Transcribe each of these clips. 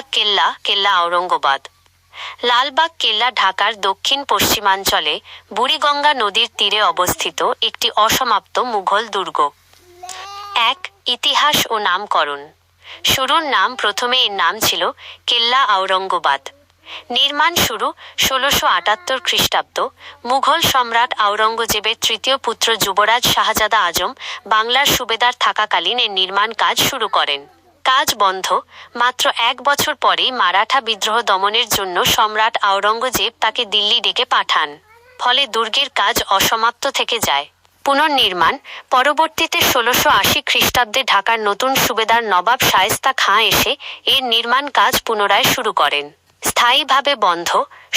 কেল্লা কেল্লা আওরঙ্গাবাদ লালবাগ কেল্লা ঢাকার দক্ষিণ পশ্চিমাঞ্চলে বুড়িগঙ্গা নদীর তীরে অবস্থিত একটি অসমাপ্ত মুঘল দুর্গ। এক, ইতিহাস ও নামকরণ। শুরুর নাম প্রথমে এর নাম ছিল কেল্লা আওরঙ্গাবাদ নির্মাণ শুরু ষোলোশো আটাত্তর খ্রিস্টাব্দ, মুঘল সম্রাট আওরঙ্গজেবের তৃতীয় পুত্র যুবরাজ শাহজাদা আজম বাংলার সুবেদার থাকাকালীন এর নির্মাণ কাজ শুরু করেন। কাজ বন্ধ। মাত্র এক বছর পরেই মারাঠা বিদ্রোহ দমনের জন্য সম্রাট আওরঙ্গজেব তাকে দিল্লি ডেকে পাঠান। ফলে দুর্গের কাজ অসমাপ্ত থেকে যায়। পুনর্নির্মাণ, পরবর্তীতে ষোলোশো আশি খ্রিস্টাব্দে ঢাকার নতুন সুবেদার নবাব শায়েস্তা খাঁ এসে এর নির্মাণ কাজ পুনরায় শুরু করেন। স্থায়ীভাবে বন্ধ,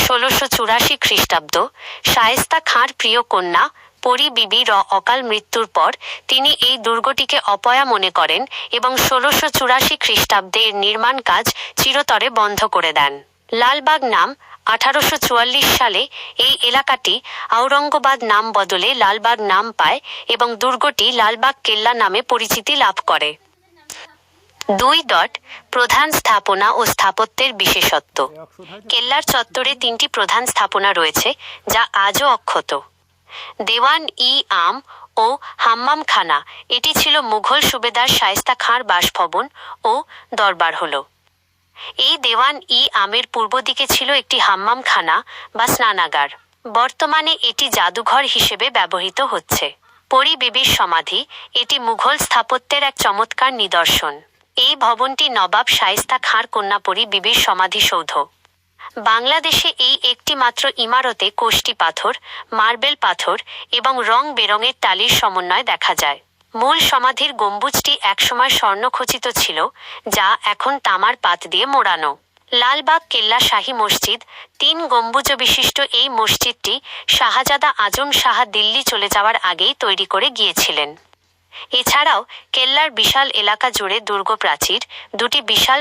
ষোলোশো চুরাশি খ্রিস্টাব্দ, শায়েস্তা খাঁর প্রিয় কন্যা পরি বিবির অকাল মৃত্যুর পর তিনি এই দুর্গটিকে অপয়া মনে করেন এবং ষোলোশো চুরাশি খ্রিস্টাব্দে এর নির্মাণ কাজ চিরতরে বন্ধ করে দেন। লালবাগ নাম আঠারোশো চুয়াল্লিশ সালে এই এলাকাটি আওরঙ্গাবাদ নাম বদলে লালবাগ নাম পায় এবং দুর্গটি লালবাগ কেল্লা নামে পরিচিতি লাভ করে। দুই ডট প্রধান স্থাপনা ও স্থাপত্যের বিশেষত্ব। কেল্লার চত্বরে তিনটি প্রধান স্থাপনা রয়েছে, যা আজও অক্ষত। দেওয়ান ই আম ও হাম্মামখানা এটি ছিল মুঘল সুবেদার শায়েস্তা খাঁর বাসভবন ও দরবার হল। এই দেওয়ান ই আমের পূর্ব দিকে ছিল একটি হাম্মামখানা বা স্নানাগার। বর্তমানে এটি জাদুঘর হিসেবে ব্যবহৃত হচ্ছে। পরি বিবির সমাধি, এটি মুঘল স্থাপত্যের এক চমৎকার নিদর্শন। এই ভবনটি নবাব শায়েস্তা খাঁর কন্যাপরি বিবির সমাধিসৌধ। বাংলাদেশে এই একটি মাত্র ইমারতে কোষ্টি পাথর, মার্বেল পাথর এবং রং বেরঙের টালির সমন্বয় দেখা যায়। মূল সমাধির গম্বুজটি একসময় স্বর্ণখচিত ছিল, যা এখন তামার পাত দিয়ে মোড়ানো। লালবাগ কেল্লা শাহী মসজিদ, তিন গম্বুজ বিশিষ্ট এই মসজিদটি শাহজাদা আজম শাহ দিল্লি চলে যাওয়ার আগেই তৈরি করে গিয়েছিলেন। এছাড়াও কেল্লার বিশাল এলাকা জুড়ে দুর্গ প্রাচীর দুটি বিশাল